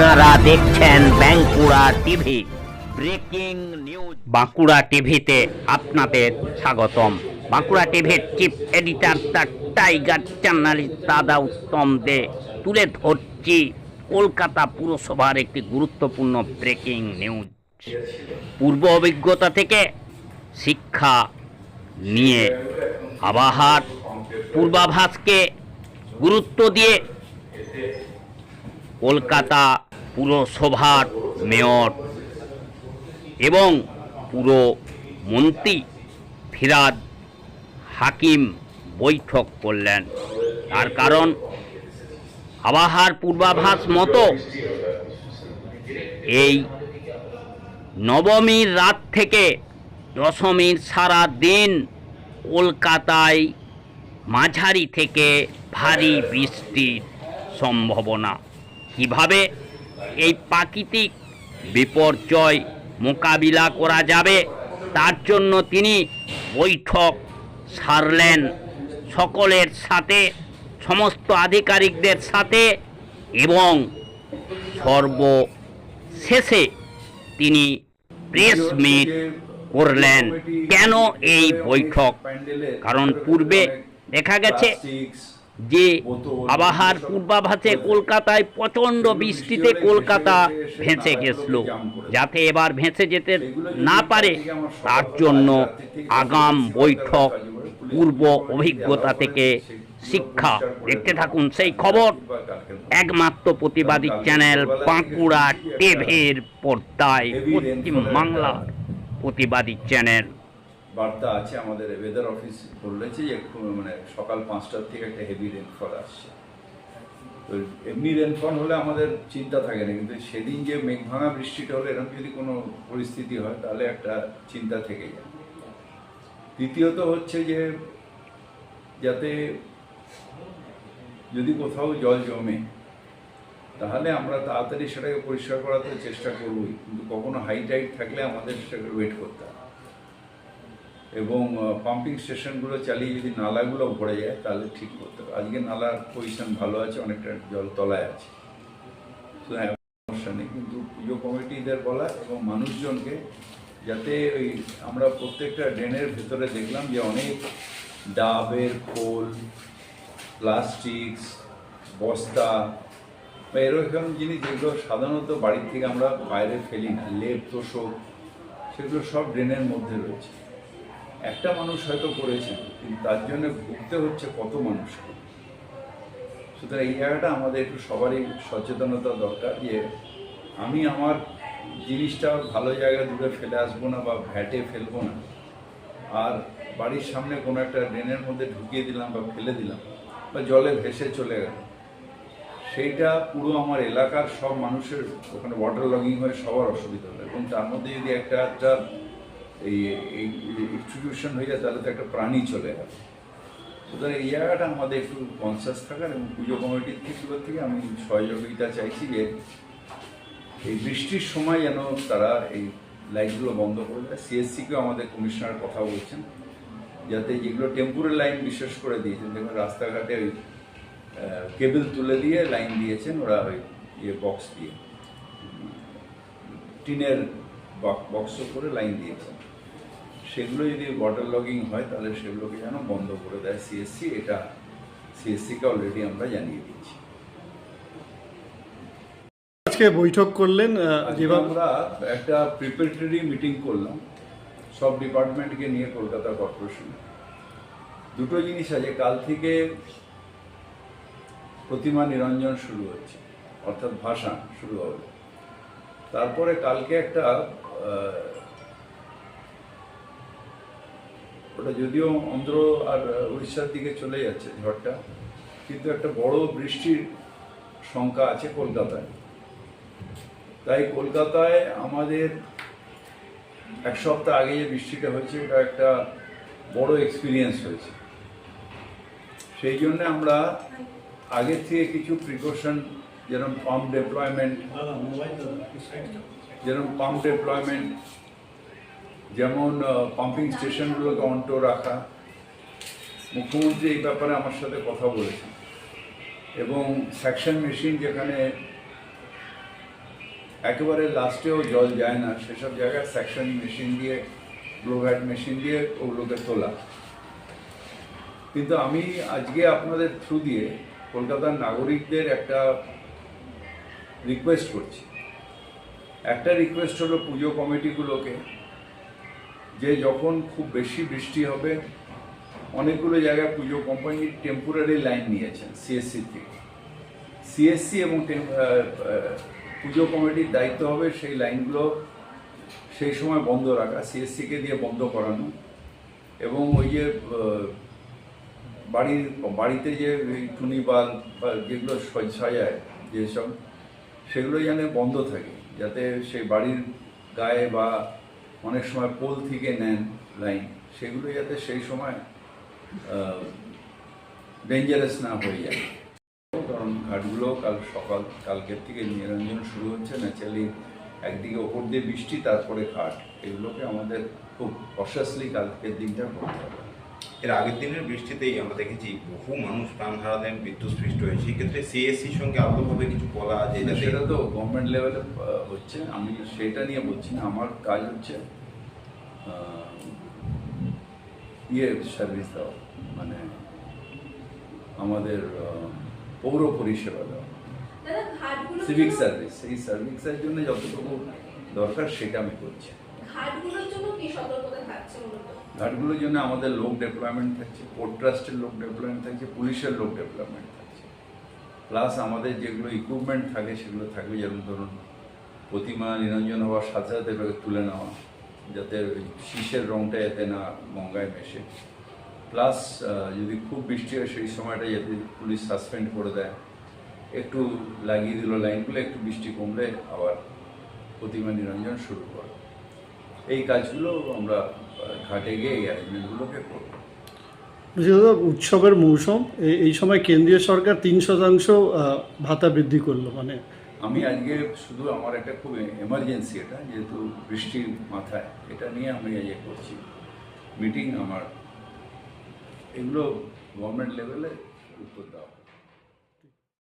আপনারা দেখছেন Bankura TV. Breaking news. Bankura টিভিতে আপনাদের স্বাগতম। বাঁকুড়া টিভির chief editor the tiger journalist দাদা উত্তম দে। তুলে ধরছি কলকাতা পুরসভার একটি গুরুত্বপূর্ণ ব্রেকিং নিউজ। পূর্ব অভিজ্ঞতা থেকে শিক্ষা নিয়ে আবহাওয়ার পূর্বাভাসকে গুরুত্ব দিয়ে কলকাতা পুরসভার মেয়র এবং পুরো মন্ত্রী ফিরাদ হাকিম বৈঠক করলেন। তার কারণ আবহাওয়ার পূর্বাভাস মতো এই নবমীর রাত থেকে দশমীর সারা দিন কলকাতায় মাঝারি থেকে ভারী বৃষ্টির সম্ভাবনা। কীভাবে এই প্রাকৃতিক বিপর্যয় মোকাবিলা করা যাবে। তার জন্য তিনি বৈঠক সারলেন। সকলের সাথে, সমস্ত আধিকারিকদের সাথে এবং সর্বশেষে তিনি প্রেস মিট করলেন। কেন এই বৈঠক? কারণ পূর্বে দেখা গেছে যে আবহাওয়ার পূর্বাভাসে কলকাতায় প্রচণ্ড বৃষ্টিতে কলকাতা ভেসে গেছিল। যাতে এবার ভেসে যেতে না পারে তার জন্য আগাম বৈঠক পূর্ব অভিজ্ঞতা থেকে শিক্ষা। দেখতে থাকুন সেই খবর। একমাত্র প্রতিবাদী চ্যানেল বাঁকুড়া টিভির পর্দায় পশ্চিম বাংলার প্রতিবাদী চ্যানেল। বার্তা আছে, আমাদের ওয়েদার অফিস বলেছে যে মানে সকাল পাঁচটার থেকে একটা হেভি রেনফল আসছে। তো এমনি রেনফল হলে আমাদের চিন্তা থাকে না, কিন্তু সেদিন যে মেঘ ভাঙা বৃষ্টিটা হলে, এরকম যদি কোনো পরিস্থিতি হয়, তাহলে একটা চিন্তা থেকে যায়। দ্বিতীয়ত হচ্ছে যে, যাতে যদি কোথাও জল জমে, তাহলে আমরা তাড়াতাড়ি সেটাকে পরিষ্কার করার তো চেষ্টা করবই, কিন্তু কখনো হাই টাইট থাকলে আমাদের সেটাকে ওয়েট করতে হবে এবং পাম্পিং স্টেশনগুলো চালিয়ে যদি নালাগুলো ভরে যায়, তাহলে ঠিক করতে হবে। আজকে নালার পজিশন ভালো আছে, অনেকটা জল তলায় আছে। সুতরাং সমস্যা নেই। কিন্তু পুজো কমিটিদের বলা এবং মানুষজনকে যাতে ওই আমরা প্রত্যেকটা ড্রেনের ভেতরে দেখলাম যে অনেক ডাবের খোল প্লাস্টিক্স বস্তা বা এরকম জিনিস যেগুলো সাধারণত বাড়ির থেকে আমরা বাইরে ফেলি না, লেপ তোষক, সেগুলো সব ড্রেনের মধ্যে রয়েছে। একটা মানুষ হয়তো করেছে, কিন্তু তার জন্য ভুগতে হচ্ছে কত মানুষকে সুতরাং এই জায়গাটা আমাদের একটু সবারই সচেতনতা দরকার যে আমি আমার জিনিসটা ভালো জায়গায় দূরে ফেলে আসব না বা ভ্যাটে ফেলব না। আর বাড়ির সামনে কোনো একটা ড্রেনের মধ্যে ঢুকিয়ে দিলাম বা ফেলে দিলাম বা জলে ভেসে চলে গেল। সেইটা পুরো আমার এলাকার সব মানুষের ওখানে ওয়াটার লগিং হয়ে, সবার অসুবিধা হবে এবং তার মধ্যে যদি একটা একটা এই ইনস্টিটিউশন হয়ে যায় তাহলে তো একটা প্রাণী চলে যাবে সুতরাং এই জায়গাটা আমাদের একটু কনসিয়াস থাকার এবং পুজো কমিটির থেকে থেকে আমি সহযোগিতা চাইছি যে এই বৃষ্টির সময় যেন তারা এই লাইটগুলো বন্ধ করে দেয়। সিএসসিকেও আমাদের কমিশনার কথা বলছেন, যাতে যেগুলো টেম্পুরারি লাইন বিশেষ করে দিয়েছেন, দেখুন রাস্তাঘাটে ওই কেবল তুলে দিয়ে লাইন দিয়েছেন, ওরা ওই ইয়ে বক্স দিয়ে, টিনের বক্স করে লাইন দিয়েছেন। সেগুলো যদি ওয়াটার লগিং হয় তাহলে সেগুলোকে যেন বন্ধ করে দেয় সিএসসি এটা সিএসসিকে অলরেডি আমরা জানিয়ে দিয়েছি। আজকে বৈঠক করলেন আমরা একটা প্রিপারেটরি মিটিং করলাম সব ডিপার্টমেন্টকে নিয়ে কলকাতা কর্পোরেশন দুটো জিনিস আছে কাল থেকে প্রতিমা নিরঞ্জন শুরু হচ্ছে অর্থাৎ ভাষা শুরু হবে। তারপরে কালকে একটা ওটা যদিও অন্ধ্র আর উড়িষ্যার দিকে চলে যাচ্ছে ঝড়টা, কিন্তু একটা বড় বৃষ্টির শঙ্কা আছে কলকাতায়। তাই কলকাতায় আমাদের এক সপ্তাহ আগে যে বৃষ্টিটা হয়েছে এটা একটা বড় এক্সপিরিয়েন্স হয়েছে। সেই জন্য আমরা আগের থেকে কিছু প্রিকশন যেরকম পাম্প ডেপ্লয়মেন্ট যেরকম পাম্প ডেপ্লয়মেন্ট যেমন পাম্পিং স্টেশনগুলোকে অন্টো রাখা। মুখ্যমন্ত্রী এই ব্যাপারে আমার সাথে কথা বলেছেন এবং সেকশন মেশিন যেখানে একেবারে লাস্টেও জল যায় না, সেসব জায়গায় সেকশন মেশিন দিয়ে ব্লোভ্যাট মেশিন দিয়ে ওগুলোকে তোলা। কিন্তু আমি আজকে আপনাদের থ্রু দিয়ে কলকাতার নাগরিকদের একটা রিকোয়েস্ট করছি। একটা রিকোয়েস্ট হলো পুজো কমিটিগুলোকে যে যখন খুব বেশি বৃষ্টি হবে, অনেকগুলো জায়গায় পুজো কোম্পানি টেম্পোরারি লাইন নিয়েছেন সিএসসি থেকে। সিএসসি এবং পুজো কমিটির দায়িত্ব হবে সেই লাইনগুলো সেই সময় বন্ধ রাখা সিএসসিকে দিয়ে বন্ধ করানো। এবং ওই যে বাড়ির, বাড়িতে যে টুনি বাল্ব বা যেগুলো সজ- সাজায়, যেসব সেগুলো যেন বন্ধ থাকে, যাতে সেই বাড়ির গায়ে বা অনেক সময় পোল থেকে নেন লাইন, সেগুলো যাতে সেই সময় ডেঞ্জারাস না হয়ে যায়। কারণ ঘাটগুলো কাল সকাল, কালকের থেকে নিরঞ্জন শুরু হচ্ছে। ন্যাচারালি একদিকে ওপর দিয়ে বৃষ্টি, তারপরে ঘাট। এগুলোকে আমাদের খুব কশাসলি কালকের দিনটা করতে হবে। এর আগের দিনের বৃষ্টিতেই আমরা দেখেছি বহু মানুষ প্রাণ হারালেন বিদ্যুৎ সৃষ্টি হয়েছে। সেক্ষেত্রে সিএসসির সঙ্গে আলাদাভাবে কিছু বলা আছে সেটা তো গভর্নমেন্ট লেভেলে হচ্ছে। আমি সেটা নিয়ে বলছি না। আমার কাজ হচ্ছে ইয়ে সার্ভিস দেওয়া মানে আমাদের পৌর পরিষেবা দেওয়া। সিভিক সার্ভিস এই সার্ভিসের জন্য যতটুকু দরকার সেটা আমি করছি। ঘাটগুলোর জন্য আমাদের লোক ডেভেলপমেন্ট থাকছে পোর্ট ট্রাস্টের লোক ডেভেলপমেন্ট থাকছে, পুলিশের লোক ডেভেলপমেন্ট থাকছে। প্লাস আমাদের যেগুলো ইকুইপমেন্ট থাকে সেগুলো থাকবে, যেমন ধরুন প্রতিমা নিরঞ্জন হওয়ার সাথে সাথে তুলে নেওয়া, যাতে শীষের রঙটা যাতে না গঙ্গায় মেশে। প্লাস যদি খুব বৃষ্টি হয় সেই সময়টা যাতে পুলিশ সাসপেন্ড করে দেয়। একটু লাগিয়ে দিল লাইনগুলো একটু বৃষ্টি কমলে আবার প্রতিমা নিরঞ্জন শুরু করে। এই কাজগুলো আমরা ঘাটে গিয়ে এই অ্যারেঞ্জমেন্টগুলোকে করব। উৎসবের মৌসুম এই- এই সময় কেন্দ্রীয় সরকার তিন শতাংশ ভাতা বৃদ্ধি করল মানে আমি আজকে শুধু আমার একটা খুব এমার্জেন্সি এটা যেহেতু বৃষ্টির মাথায় এটা নিয়ে আমি আজকে করছি। মিটিং আমার এগুলো গভর্নমেন্ট লেভেলে উত্তর দেওয়া